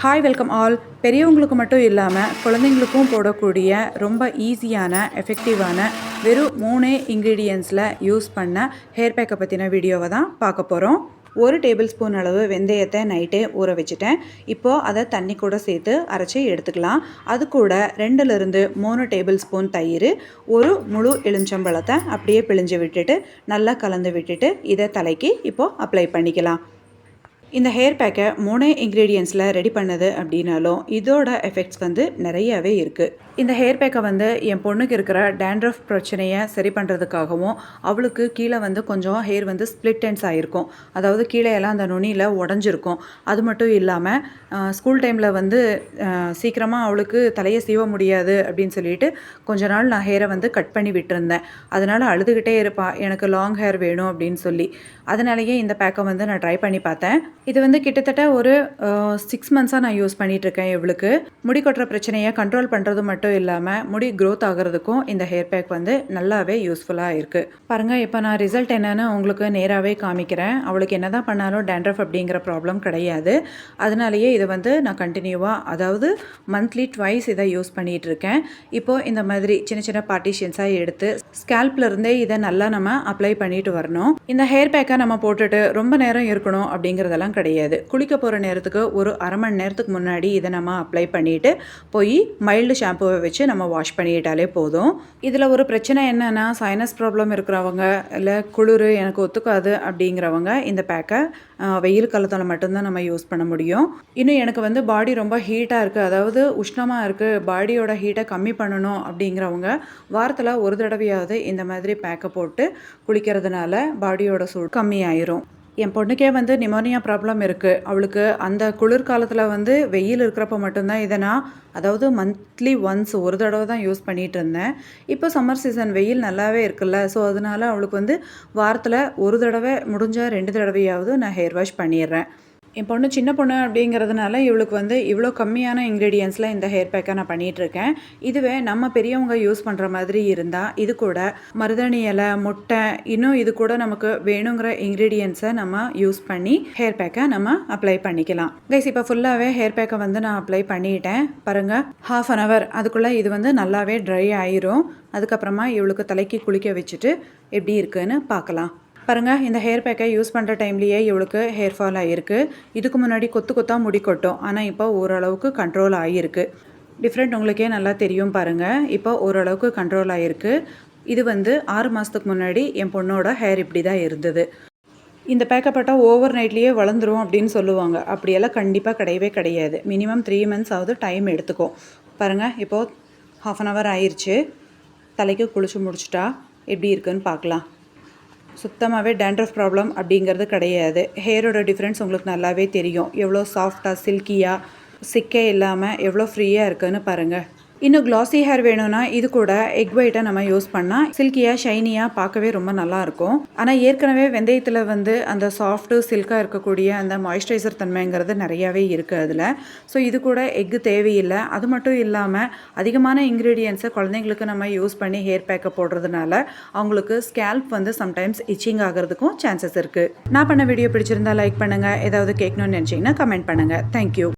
Hi welcome all பெரியவங்களுக்கு மட்டும் இல்லாமல் குழந்தைங்களுக்கும் போடக்கூடிய ரொம்ப ஈஸியான எஃபெக்டிவான வெறும் மூணே இன்க்ரீடியன்ஸில் யூஸ் பண்ண ஹேர் பேக்கை பற்றின வீடியோவை தான் பார்க்க போகிறோம் ஒரு டேபிள் ஸ்பூன் அளவு வெந்தயத்தை நைட்டே ஊற வச்சுட்டேன். இப்போது அதை தண்ணி கூட சேர்த்து அரைச்சி எடுத்துக்கலாம். அது கூட ரெண்டுலேருந்து மூணு டேபிள் ஸ்பூன் தயிர் ஒரு முழு எலுமிச்சம்பழத்தை அப்படியே பிழிஞ்சு விட்டுட்டு நல்லா கலந்து விட்டுட்டு இதை தலைக்கு இப்போது அப்ளை பண்ணிக்கலாம். இந்த ஹேர் பேக்கை மூணே இன்க்ரீடியன்ஸில் ரெடி பண்ணது அப்படின்னாலும் இதோட எஃபெக்ட்ஸ் வந்து நிறையவே இருக்குது இந்த ஹேர் பேக்கை வந்து என் பொண்ணுக்கு இருக்கிற டேண்ட்ரஃப் பிரச்சனையை சரி பண்ணுறதுக்காகவும் அவளுக்கு கீழே வந்து கொஞ்சம் ஹேர் வந்து ஸ்ப்ளிட் ஆகிருக்கும் அதாவது கீழே எல்லாம் அந்த நுனியில் உடஞ்சிருக்கும். அது மட்டும் இல்லாமல் ஸ்கூல் டைமில் வந்து சீக்கிரமாக அவளுக்கு தலையை சீவ முடியாது அப்படின்னு சொல்லிட்டு கொஞ்ச நாள் நான் ஹேரை வந்து கட் பண்ணி விட்டுருந்தேன். அதனால் அழுதுகிட்டே இருப்பாள் எனக்கு லாங் ஹேர் வேணும் அப்படின்னு சொல்லி. அதனாலேயே இந்த பேக்கை வந்து நான் ட்ரை பண்ணி பார்த்தேன். இது வந்து கிட்டத்தட்ட ஒரு சிக்ஸ் மந்த்ஸாக நான் யூஸ் பண்ணிகிட்ருக்கேன் இவளுக்கு. முடி கொட்டுற பிரச்சனையை கண்ட்ரோல் பண்ணுறது மட்டும் இல்லாமல் முடி க்ரோத் ஆகிறதுக்கும் இந்த ஹேர் பேக் வந்து நல்லாவே யூஸ்ஃபுல்லாக இருக்குது பாருங்கள் இப்போ நான் ரிசல்ட் என்னென்னு உங்களுக்கு நேராகவே காமிக்கிறேன். அவளுக்கு என்ன தான் பண்ணாலும் டேண்ட்ரஃப் அப்படிங்கிற ப்ராப்ளம் கிடையாது. அதனாலேயே இதை வந்து நான் கண்டினியூவாக அதாவது மந்த்லி ட்வைஸ் இதை யூஸ் பண்ணிகிட்ருக்கேன் இப்போது இந்த மாதிரி சின்ன சின்ன பார்ட்டிஷன்ஸாக எடுத்து ஸ்கேல்ப்லேருந்தே இதை நல்லா நம்ம அப்ளை பண்ணிட்டு வரணும். இந்த ஹேர் பேக்கை நம்ம போட்டுட்டு ரொம்ப நேரம் இருக்கணும் அப்படிங்கிறதெல்லாம் கிடையாது. குளிக்க போகிற நேரத்துக்கு ஒரு அரை மணி நேரத்துக்கு முன்னாடி இதை நம்ம அப்ளை பண்ணிவிட்டு போய் மைல்டு ஷாம்புவை வச்சு நம்ம வாஷ் பண்ணிட்டாலே போதும். இதில் ஒரு பிரச்சனை என்னென்னா சைனஸ் ப்ராப்ளம் இருக்கிறவங்க இல்லை குளிர் எனக்கு ஒத்துக்காது அப்படிங்கிறவங்க இந்த பேக்கை வெயில் காலத்தில் மட்டும்தான் நம்ம யூஸ் பண்ண முடியும். இன்னும் எனக்கு வந்து பாடி ரொம்ப ஹீட்டாக இருக்குது அதாவது உஷ்ணமாக இருக்குது பாடியோட ஹீட்டை கம்மி பண்ணணும் அப்படிங்கிறவங்க வாரத்தில் ஒரு தடவையாவது இந்த மாதிரி பேக்கை போட்டு குளிக்கிறதுனால பாடியோட சூடு கம்மியாயிரும். என் பொண்ணுக்கே வந்து நிமோனியா ப்ராப்ளம் இருக்குது அவளுக்கு அந்த குளிர்காலத்தில் வந்து வெயில் இருக்கிறப்ப மட்டும்தான் இதை நான் அதாவது மந்த்லி ஒன்ஸ் ஒரு தடவை தான் யூஸ் பண்ணிகிட்டு இருந்தேன். இப்போ சம்மர் சீசன் வெயில் நல்லாவே இருக்குல்ல ஸோ அதனால் அவளுக்கு வந்து வாரத்தில் ஒரு தடவை முடிஞ்சால் ரெண்டு தடவையாவது நான் ஹேர் வாஷ் பண்ணிடுறேன். என் பொண்ணு சின்ன பொண்ணு அப்படிங்கிறதுனால இவளுக்கு வந்து இவ்வளோ கம்மியான இன்க்ரீடியன்ஸில் இந்த ஹேர் பேக்கை நான் பண்ணிகிட்ருக்கேன் இதுவே நம்ம பெரியவங்க யூஸ் பண்ணுற மாதிரி இருந்தால் இது கூட மருதாணி இலை முட்டை இன்னும் இது கூட நமக்கு வேணுங்கிற இன்க்ரீடியன்ஸை நம்ம யூஸ் பண்ணி ஹேர் பேக்கை நம்ம அப்ளை பண்ணிக்கலாம். கைஸ் இப்போ ஃபுல்லாகவே ஹேர் பேக்கை வந்து நான் அப்ளை பண்ணிட்டேன். பாருங்கள் ஹாஃப் அன் ஹவர் அதுக்குள்ளே இது வந்து நல்லாவே ட்ரை ஆயிரும். அதுக்கப்புறமா இவளுக்கு தலைக்கு குளிக்க வச்சுட்டு எப்படி இருக்குன்னு பார்க்கலாம். பாருங்கள் இந்த ஹேர் பேக்கை யூஸ் பண்ணுற டைம்லேயே இவளுக்கு ஹேர் ஃபால் ஆகிருக்கு இதுக்கு முன்னாடி கொத்து கொத்தாக முடி கொட்டும். ஆனால் இப்போ ஓரளவுக்கு கண்ட்ரோல் ஆகியிருக்கு டிஃப்ரெண்ட் உங்களுக்கே நல்லா தெரியும் பாருங்கள் இப்போ ஓரளவுக்கு கண்ட்ரோல் ஆகிருக்கு இது வந்து ஆறு மாதத்துக்கு முன்னாடி என் பொண்ணோட ஹேர் இப்படி தான் இருந்தது. இந்த பேக்கப்பட்டால் ஓவர் நைட்லேயே வளர்ந்துரும் அப்படின்னு சொல்லுவாங்க. அப்படியெல்லாம் கண்டிப்பாக கிடையவே கிடையாது. மினிமம் த்ரீ மந்த்ஸ் ஆகுது டைம் எடுத்துக்கும் பாருங்கள் இப்போது ஹாஃப் அன் ஹவர் ஆயிடுச்சு தலைக்கு குளிச்சு முடிச்சிட்டா எப்படி இருக்குன்னு பார்க்கலாம். சுத்தமாகவே டேண்ட்ரஃப் ப்ராப்ளம் அப்படிங்கிறது கிடையாது. ஹேரோட டிஃப்ரென்ஸ் உங்களுக்கு நல்லாவே தெரியும். எவ்வளோ சாஃப்டாக சில்கியாக சிக்கே இல்லாமல் எவ்வளோ ஃப்ரீயாக இருக்குதுன்னு பாருங்கள் இன்னும் க்ளாஸி ஹேர் வேணும்னா இது கூட எக் ஒயிட்டை நம்ம யூஸ் பண்ணால் சில்கியாக ஷைனியாக பார்க்கவே ரொம்ப நல்லாயிருக்கும் ஆனால் ஏற்கனவே வெந்தயத்தில் வந்து அந்த சாஃப்ட்டு சில்காக இருக்கக்கூடிய அந்த மாய்ஸ்சரைசர் தன்மைங்கிறது நிறையாவே இருக்குது அதில். ஸோ இது கூட எக்கு தேவையில்லை. அது மட்டும் இல்லாமல் அதிகமான இன்க்ரீடியன்ஸை குழந்தைங்களுக்கு நம்ம யூஸ் பண்ணி ஹேர் பேக்கை போடுறதுனால அவங்களுக்கு ஸ்கேல்ப் வந்து சம்டைம்ஸ் இச்சிங் ஆகிறதுக்கும் சான்சஸ் இருக்குது நான் பண்ண வீடியோ பிடிச்சிருந்தா லைக் பண்ணுங்கள் ஏதாவது கேட்கணும்னு நினச்சிங்கன்னா கமெண்ட் பண்ணுங்கள் தேங்க்யூ